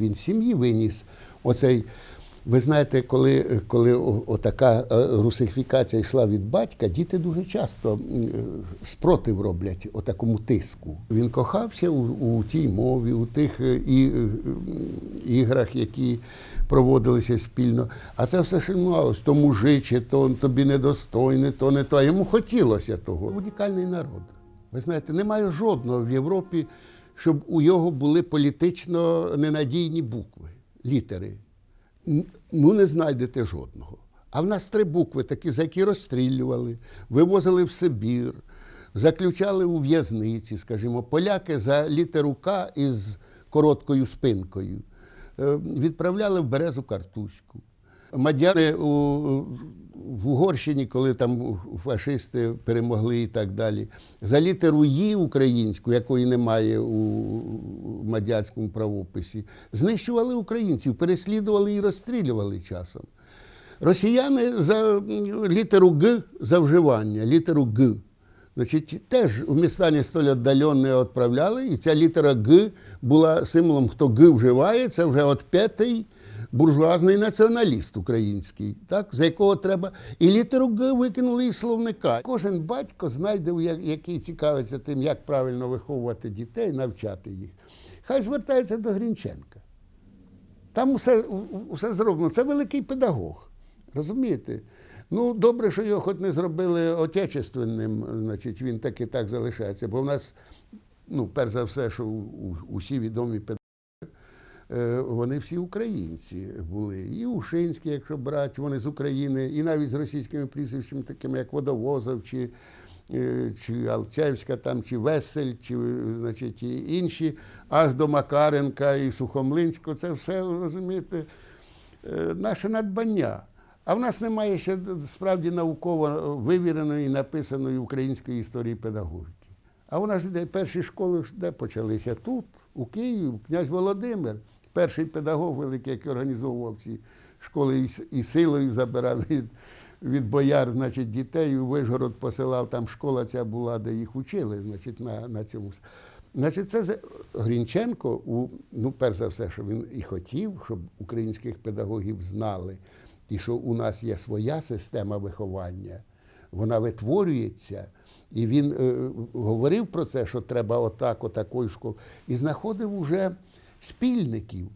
Він сім'ї виніс оцей. Ви знаєте, коли, коли отака е, русифікація йшла від батька, діти дуже часто е, спротив роблять отакому тиску. Він кохався у, у тій мові, у тих е, і, іграх, які проводилися спільно. А це все шанувалось, то мужиче, то тобі недостойне, то не то. Йому хотілося того. Унікальний народ. Ви знаєте, немає жодного в Європі, щоб у його були політично ненадійні букви, літери. Ну, не знайдете жодного. А в нас три букви, такі, за які розстрілювали, вивозили в Сибір, заключали у в'язниці, скажімо, поляки за літеру К із короткою спинкою. е, Відправляли в Березу Картузьку. Мадяри у, в Угорщині, коли там фашисти перемогли і так далі, за літеру «Ї» українську, якої немає у мадярському правописі, знищували українців, переслідували і розстрілювали часом. Росіяни за літеру Г за вживання, літеру Г. Значить, теж в міста столь віддалені відправляли, і ця літера Г була символом, хто Г вживає, це вже от п'ятий буржуазний націоналіст український, так, за якого треба. І літеру Г викинули із словника. Кожен батько знайде, який цікавиться тим, як правильно виховувати дітей, навчати їх. Хай звертається до Грінченка. Там у- усе зроблено. Це великий педагог. Розумієте? Ну, добре, що його хоч не зробили отечественним, значить, він так і так залишається. Бо в нас, ну, перш за все, що усі відомі педагоги, вони всі українці були. І Ушинські, якщо брати, вони з України, і навіть з російськими прізвищами, такими як Водовозов, чи, е, чи Алчевська, там, чи Весель, чи е, значить, і інші, аж до Макаренка і Сухомлинського. Це все, розумієте, е, наше надбання. А в нас немає ще справді науково вивіреної і написаної української історії педагогіки. А у нас де перші школи де почалися? Тут, у Києві, князь Володимир, перший педагог великий, який організовував ці школи і, силою забирав від, від бояр значить, дітей, у Вишгород посилав, там школа ця була, де їх учили значить, на, на цьому. Значить, це Грінченко, у, ну, перш за все, що він і хотів, щоб українських педагогів знали, і що у нас є своя система виховання, вона витворюється. І він е, говорив про це, що треба отак, отакою школою, і знаходив уже спільників.